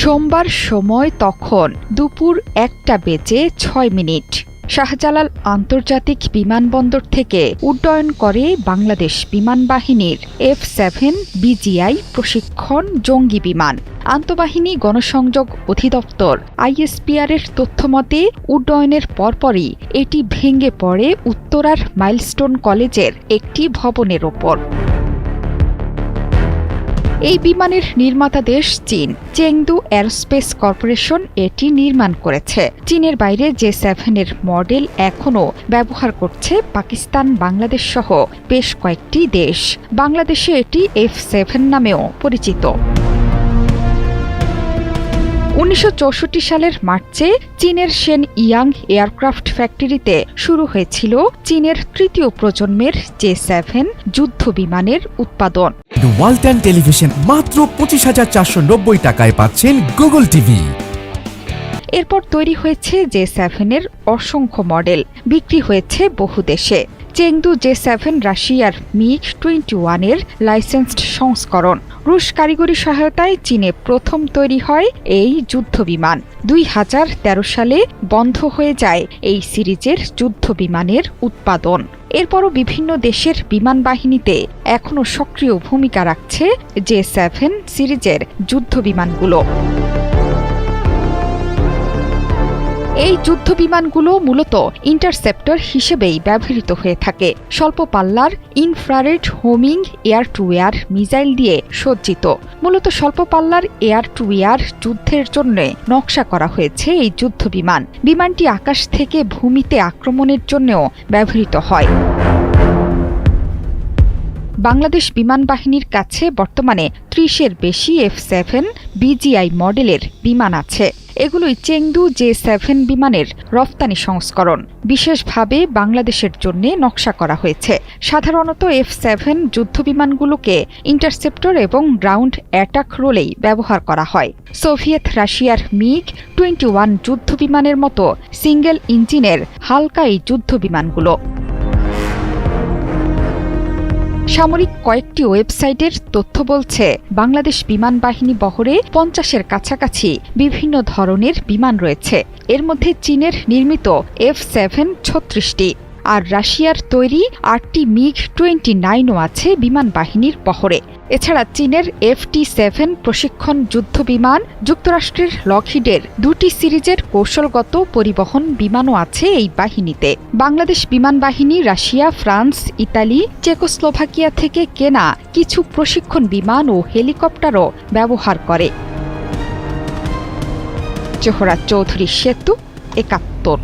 সোমবার সময় তখন দুপুর একটা বেজে ছয় মিনিট। শাহজালাল আন্তর্জাতিক বিমানবন্দর থেকে উড্ডয়ন করে বাংলাদেশ বিমান বাহিনীর এফ সেভেন বিজিআই প্রশিক্ষণ জঙ্গি বিমান। আন্তঃবাহিনী গণসংযোগ অধিদপ্তর আইএসপিআর এর তথ্যমতে উড্ডয়নের পরপরই এটি ভেঙে পড়ে উত্তরার মাইলস্টোন কলেজের একটি ভবনের ওপর। এই বিমানের নির্মাতা দেশ চীন। চেংদু এয়ারস্পেস কর্পোরেশন এটি নির্মাণ করেছে। চীনের বাইরে জে সেভেনের মডেল এখনও ব্যবহার করছে পাকিস্তান, বাংলাদেশ সহ বেশ কয়েকটি দেশ। বাংলাদেশে এটি এফ সেভেন নামেও পরিচিত। উনিশশো চৌষট্টি সালের মার্চে চীনের সেন ইয়াং এয়ারক্রাফট ফ্যাক্টরিতে শুরু হয়েছিল চীনের তৃতীয় প্রজন্মের জে সেভেন যুদ্ধ বিমানের উৎপাদন। ওয়ালটন টেলিভিশন মাত্র পঁচিশ হাজার চারশো নব্বই টাকায় পাচ্ছেন গুগল টিভি। এরপর তৈরি হয়েছে জে সেভেনের অসংখ্য মডেল বিক্রি হয়েছে বহু দেশে। চেংদু জে সেভেন রাশিয়ার মিগ টোয়েন্টি ওয়ানের লাইসেন্সড সংস্করণ। রুশ কারিগরি সহায়তায় চীনে প্রথম তৈরি হয় এই যুদ্ধ বিমান দুই হাজার তেরো সালে বন্ধ হয়ে যায় এই সিরিজের যুদ্ধ বিমানের উৎপাদন। এরপরও বিভিন্ন দেশের বিমান বাহিনীতে এখনও সক্রিয় ভূমিকা রাখছে জে সেভেন সিরিজের যুদ্ধ এই যুদ্ধ বিমানগুলো মূলত ইন্টারসেপ্টর হিসেবেই ব্যবহৃত হয়ে থাকে। স্বল্প পাল্লার, infrared homing air to air missile দিয়ে সজ্জিত। মূলত স্বল্প পাল্লার এয়ার টু এয়ার যুদ্ধের জন্য নকশা করা হয়েছে এই যুদ্ধ বিমান বিমানটি আকাশ থেকে ভূমিতে আক্রমণের জন্যও ব্যবহৃত হয়। বাংলাদেশ বিমান বাহিনীর কাছে বর্তমানে ত্রিশের বেশি এফ সেভেন বিজিআই মডেলের বিমান আছে। এগুলোই চেংদু জে সেভেন বিমানের রফতানি সংস্করণ। বিশেষভাবে বাংলাদেশের জন্য নকশা করা হয়েছে। সাধারণত এফ সেভেন যুদ্ধ বিমানগুলোকে ইন্টারসেপ্টর এবং গ্রাউন্ড অ্যাটাক রোলেই ব্যবহার করা হয়। সোভিয়েত রাশিয়ার মিগ টোয়েন্টি ওয়ান যুদ্ধ বিমানের মতো সিঙ্গেল ইঞ্জিনের হালকা এই যুদ্ধ বিমানগুলো সামরিক কয়েকটি ওয়েবসাইটের তথ্য বলছে, বাংলাদেশ বিমান বাহিনী বহরে পঞ্চাশের কাছাকাছি বিভিন্ন ধরনের বিমান রয়েছে। এর মধ্যে চীনের নির্মিত এফ সেভেন ছত্রিশটি। আর রাশিয়ার তৈরি আটটি মিগ টোয়েন্টি নাইনও আছে বিমান বাহিনীর বহরে। এছাড়া চীনের এফ টি সেভেন প্রশিক্ষণ যুদ্ধ বিমান, যুক্তরাষ্ট্রের লকহিডের দুটি সিরিজের কৌশলগত পরিবহন বিমানও আছে এই বাহিনীতে। বাংলাদেশ বিমান বাহিনী, রাশিয়া, ফ্রান্স, ইতালি, চেকোস্লোভাকিয়া থেকে কেনা কিছু প্রশিক্ষণ বিমান ও হেলিকপ্টারও ব্যবহার করে। জোহরা চৌধুরী সেতু একাত্তর।